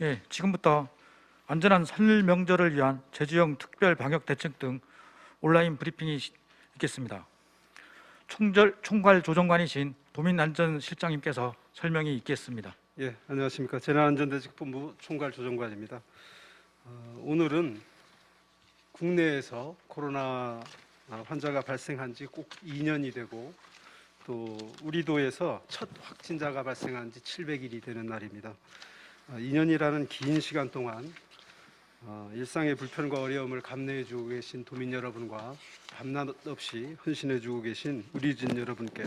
예, 지금부터 안전한 설 명절을 위한 제주형 특별 방역 대책 등 온라인 브리핑이 시- 있겠습니다. 총절 총괄 조정관이신 도민안전실장님께서 설명이 있겠습니다. 예, 안녕하십니까. 재난안전대책본부 총괄 조정관입니다. 어, 오늘은 국내에서 코로나 환자가 발생한 지 꼭 2년이 되고 또 우리 도에서 첫 확진자가 발생한 지 700일이 되는 날입니다. 어, 2년이라는 긴 시간 동안 어, 일상의 불편과 어려움을 감내해 주고 계신 도민 여러분과 밤낮 없이 헌신해 주고 계신 우리 진 여러분께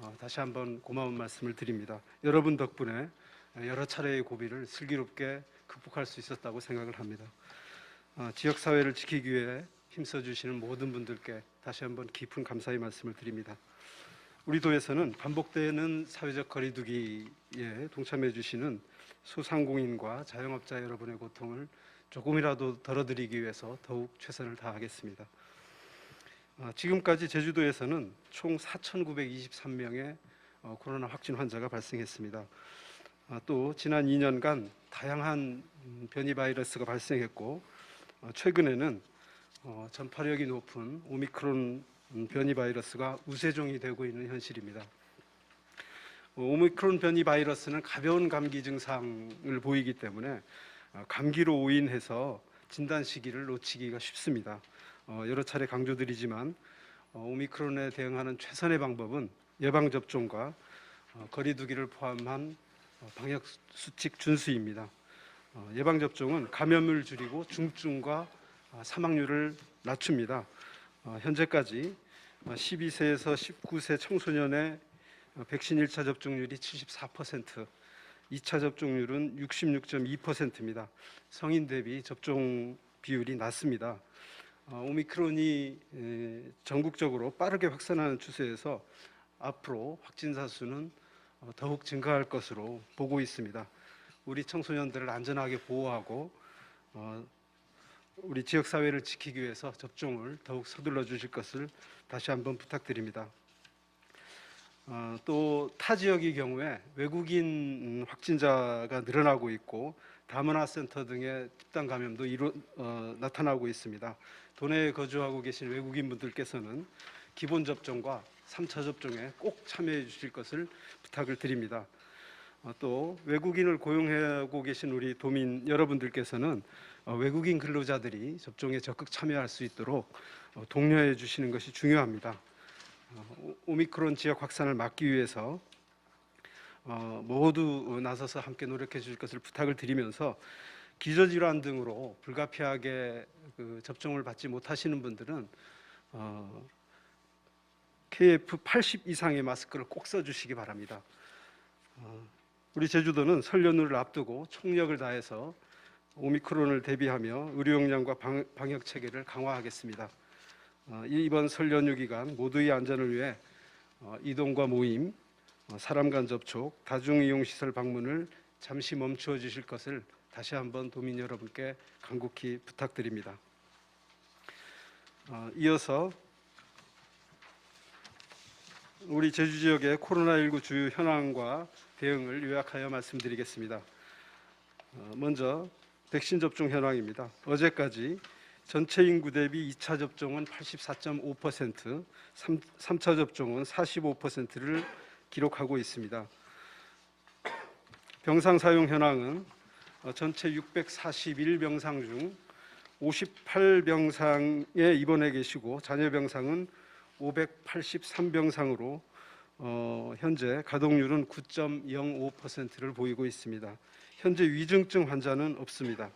어, 다시 한번 고마운 말씀을 드립니다. 여러분 덕분에 여러 차례의 고비를 슬기롭게 극복할 수 있었다고 생각을 합니다. 어, 지역 사회를 지키기 위해 힘써 주시는 모든 분들께 다시 한번 깊은 감사의 말씀을 드립니다. 우리 도에서는 반복되는 사회적 거리두기에 동참해 주시는 소상공인과 자영업자 여러분의 고통을 조금이라도 덜어드리기 위해서 더욱 최선을 다하겠습니다. 어, 지금까지 제주도에서는 총 4,923명의 어, 코로나 확진 환자가 발생했습니다. 아, 또 지난 2년간 다양한 음, 변이 바이러스가 발생했고 어, 최근에는 어, 전파력이 높은 오미크론 음, 변이 바이러스가 우세종이 되고 있는 현실입니다. 어, 오미크론 변이 바이러스는 가벼운 감기 증상을 보이기 때문에 어, 감기로 오인해서 진단 시기를 놓치기가 쉽습니다. 어, 여러 차례 강조드리지만 어, 오미크론에 대응하는 최선의 방법은 예방 접종과 어, 거리두기를 포함한 어, 방역 수칙 준수입니다. 어, 예방 접종은 감염을 줄이고 중증과 어, 사망률을 낮춥니다. 어, 현재까지 어, 12세에서 19세 청소년의 어, 백신 1차 접종률이 74%, 2차 접종률은 66.2%입니다. 성인 대비 접종 비율이 낮습니다. 어, 오미크론이 에, 전국적으로 빠르게 확산하는 추세에서 앞으로 확진자 수는 어, 더욱 증가할 것으로 보고 있습니다. 우리 청소년들을 안전하게 보호하고 어, 우리 지역 사회를 지키기 위해서 접종을 더욱 서둘러 주실 것을 다시 한번 부탁드립니다. 어, 또타 지역의 경우에 외국인 음, 확진자가 늘어나고 있고 다문화 센터 등의 집단 감염도 이루, 어, 나타나고 있습니다. 도내에 거주하고 계신 외국인 분들께서는 기본 접종과 3차 접종에 꼭 참여해 주실 것을 부탁을 드립니다. 어, 또 외국인을 고용하고 계신 우리 도민 여러분들께서는 어, 외국인 근로자들이 접종에 적극 참여할 수 있도록 어, 독려해 주시는 것이 중요합니다. 어, 오- 오미크론 지역 확산을 막기 위해서 어, 모두 나서서 함께 노력해 주실 것을 부탁을 드리면서 기저질환 등으로 불가피하게 그 접종을 받지 못하시는 분들은 어, KF80 이상의 마스크를 꼭 써주시기 바랍니다. 어, 우리 제주도는 설 연휴를 앞두고 총력을 다해서 오미크론을 대비하며 의료 역량과 방, 방역 체계를 강화하겠습니다. 어, 이번 설 연휴 기간 모두의 안전을 위해 어, 이동과 모임, 어, 사람 간 접촉, 다중 이용 시설 방문을 잠시 멈추어 주실 것을 다시 한번 도민 여러분께 간곡히 부탁드립니다. 어, 이어서 우리 제주 지역의 코로나19 주요 현황과 대응을 요약하여 말씀드리겠습니다. 어, 먼저 백신 접종 현황입니다. 어제까지 전체 인구 대비 2차 접종은 84.5%, 3, 3차 접종은 45%를 기록하고 있습니다. 병상 사용 현황은 어, 전체 641병상 중 58병상에 입원해 계시고 잔여 병상은 583병상으로 어, 현재 가동률은 9.05%를 보이고 있습니다. 현재 위중증 환자는 없습니다.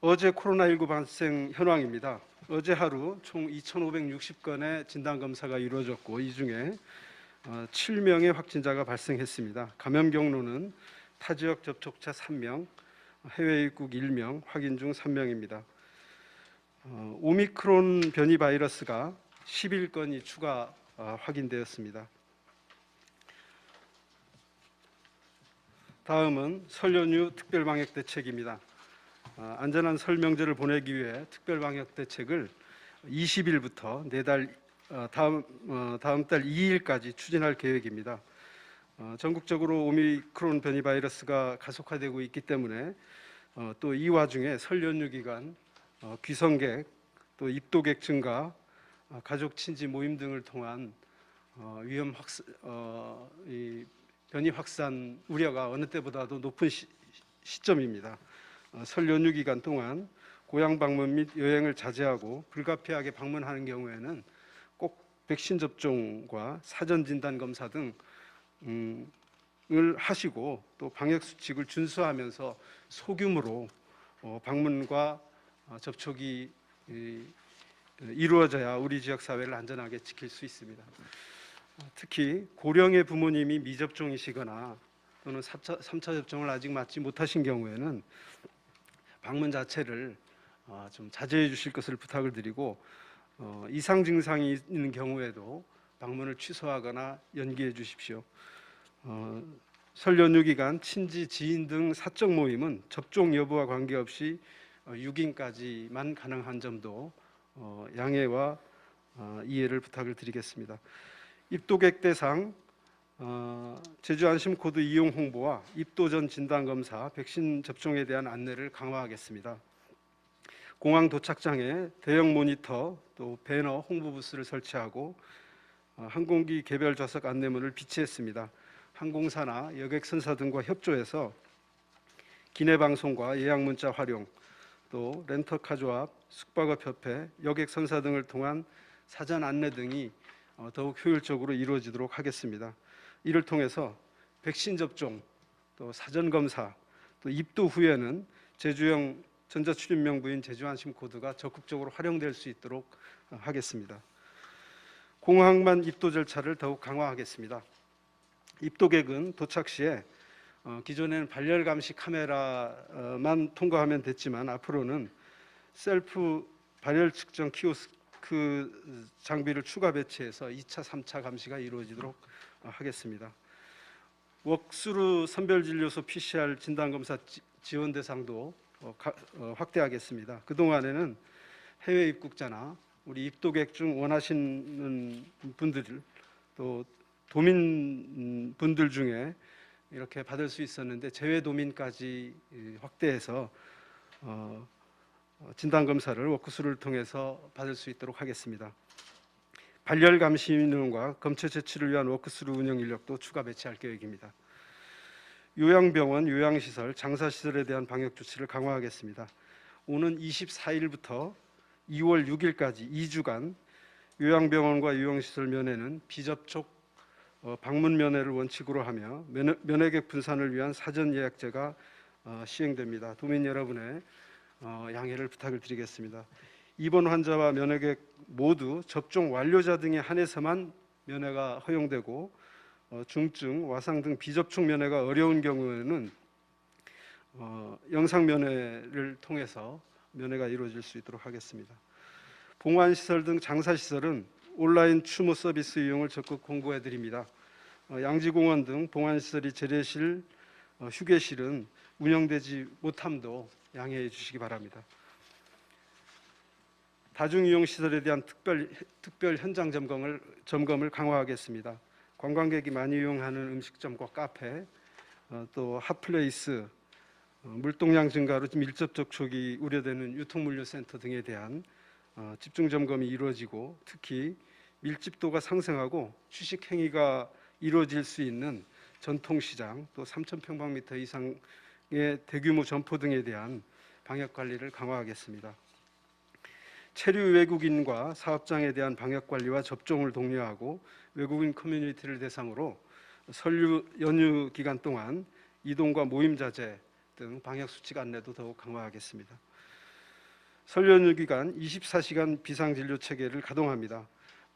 어제 코로나19 발생 현황입니다. 어제 하루 총 2,560건의 진단 검사가 이루어졌고 이 중에 어, 7명의 확진자가 발생했습니다. 감염 경로는 타 지역 접촉자 3명, 해외 입국 1명, 확인 중 3명입니다. 어, 오미크론 변이 바이러스가 11건이 추가 어, 확인되었습니다. 다음은 설 연휴 특별 방역 대책입니다. 어, 안전한 설 명절을 보내기 위해 특별 방역 대책을 20일부터 내달 어, 다음 어, 다음 달 2일까지 추진할 계획입니다. 어, 전국적으로 오미크론 변이 바이러스가 가속화되고 있기 때문에 어, 또이 와중에 설 연휴 기간 어, 귀성객 또 입도객 증가, 어, 가족 친지 모임 등을 통한 어, 위험 확산, 어, 이 변이 확산 우려가 어느 때보다도 높은 시, 시점입니다. 어, 설 연휴 기간 동안 고향 방문 및 여행을 자제하고 불가피하게 방문하는 경우에는 꼭 백신 접종과 사전 진단 검사 등을 하시고 또 방역 수칙을 준수하면서 소규모로 어, 방문과 어, 접촉이 이, 이루어져야 우리 지역 사회를 안전하게 지킬 수 있습니다. 어, 특히 고령의 부모님이 미접종이시거나 또는 3차, 3차 접종을 아직 맞지 못하신 경우에는 방문 자체를 어, 좀 자제해 주실 것을 부탁을 드리고 어, 이상 증상이 있는 경우에도 방문을 취소하거나 연기해 주십시오. 어, 설 연휴 기간 친지, 지인 등 사적 모임은 접종 여부와 관계없이 어, 6인까지만 가능한 점도 어, 양해와 어, 이해를 부탁을 드리겠습니다. 입도객 대상 어, 제주 안심 코드 이용 홍보와 입도 전 진단 검사, 백신 접종에 대한 안내를 강화하겠습니다. 공항 도착장에 대형 모니터 또 배너 홍보 부스를 설치하고 어, 항공기 개별 좌석 안내문을 비치했습니다. 항공사나 여객 선사 등과 협조해서 기내 방송과 예약 문자 활용 또 렌터카 조합, 숙박업 협회, 여객 선사 등을 통한 사전 안내 등이 어, 더욱 효율적으로 이루어지도록 하겠습니다. 이를 통해서 백신 접종, 또 사전 검사, 또 입도 후에는 제주형 전자출입명부인 제주안심 코드가 적극적으로 활용될 수 있도록 어, 하겠습니다. 공항만 입도 절차를 더욱 강화하겠습니다. 입도객은 도착 시에 어, 기존에는 발열 감시 카메라만 통과하면 됐지만 앞으로는 셀프 발열 측정 키오스크 장비를 추가 배치해서 2차, 3차 감시가 이루어지도록 어, 하겠습니다. 웍스루 선별 진료소 PCR 진단 검사 지- 지원 대상도 어, 가- 어, 확대하겠습니다. 그 동안에는 해외 입국자나 우리 입도객 중 원하시는 분들 또 도민 분들 중에 이렇게 받을 수 있었는데 재외 도민까지 이, 확대해서 어, 어, 진단 검사를 워크스루를 통해서 받을 수 있도록 하겠습니다. 발열 감시 인원과 검체 제치를 위한 워크스루 운영 인력도 추가 배치할 계획입니다. 요양병원, 요양시설, 장사시설에 대한 방역 조치를 강화하겠습니다. 오는 24일부터 2월 6일까지 2주간 요양병원과 요양시설 면회는 비접촉 어, 방문 면회를 원칙으로 하며 면회, 면회객 분산을 위한 사전 예약제가 어, 시행됩니다. 도민 여러분의 어, 양해를 부탁을 드리겠습니다. 입원 환자와 면회객 모두 접종 완료자 등에 한해서만 면회가 허용되고 어, 중증, 와상 등 비접촉 면회가 어려운 경우에는 어, 영상 면회를 통해서 면회가 이루어질 수 있도록 하겠습니다. 봉환 시설 등 장사 시설은 온라인 추모 서비스 이용을 적극 공고해 드립니다. 어, 양지공원 등 봉환 시설이 재래실, 어, 휴게실은 운영되지 못함도 양해해 주시기 바랍니다. 다중이용 시설에 대한 특별 특별 현장 점검을 점검을 강화하겠습니다. 관광객이 많이 이용하는 음식점과 카페, 어, 또 핫플레이스, 어, 물동량 증가로 밀접 접촉이 우려되는 유통물류센터 등에 대한 어, 집중 점검이 이루어지고 특히 밀집도가 상승하고 취식 행위가 이루어질 수 있는 전통시장 또 3,000평방미터 이상의 대규모 점포 등에 대한 방역 관리를 강화하겠습니다. 체류 외국인과 사업장에 대한 방역 관리와 접종을 독려하고 외국인 커뮤니티를 대상으로 설유 연휴 기간 동안 이동과 모임 자제 등 방역 수칙 안내도 더욱 강화하겠습니다. 설 연휴 기간 24시간 비상 진료 체계를 가동합니다.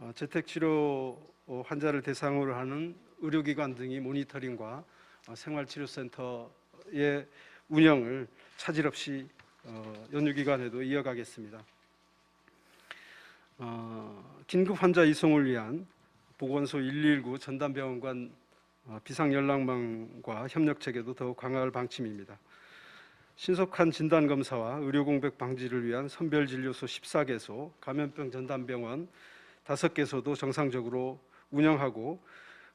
어, 재택 치료 어, 환자를 대상으로 하는 의료기관 등이 모니터링과 어, 생활치료센터의 운영을 차질 없이 어, 연휴 기간에도 이어가겠습니다. 어, 긴급 환자 이송을 위한 보건소 119 전담병원관 어, 비상 연락망과 협력 체계도 더욱 강화할 방침입니다. 신속한 진단 검사와 의료 공백 방지를 위한 선별 진료소 14개소, 감염병 전담병원 5개소도 정상적으로 운영하고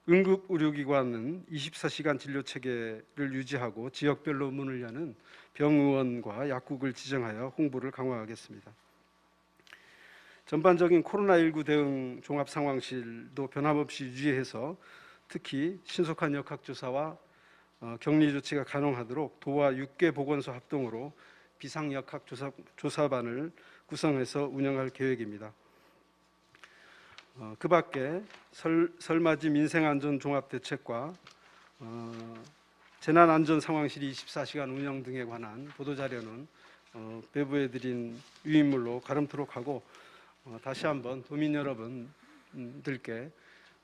응급 의료기관은 24시간 진료 체계를 유지하고 지역별로 문을 여는 병의원과 약국을 지정하여 홍보를 강화하겠습니다. 전반적인 코로나19 대응 종합 상황실도 변함없이 유지해서 특히 신속한 역학조사와 어, 격리 조치가 가능하도록 도와 6개 보건소 합동으로 비상 역학 조사 조사반을 구성해서 운영할 계획입니다. 어, 그 밖에 설, 설맞이 민생안전 종합대책과 어, 재난안전 상황실 24시간 운영 등에 관한 보도 자료는 어, 배부해드린 유인물로 가름토록 하고 어, 다시 한번 도민 여러분들께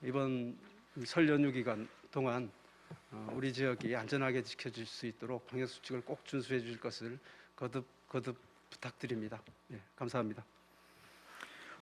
이번 설 연휴 기간 동안 어, 우리 지역이 안전하게 지켜질 수 있도록 방역 수칙을 꼭 준수해 주실 것을 거듭 거듭 부탁드립니다. 예, 감사합니다.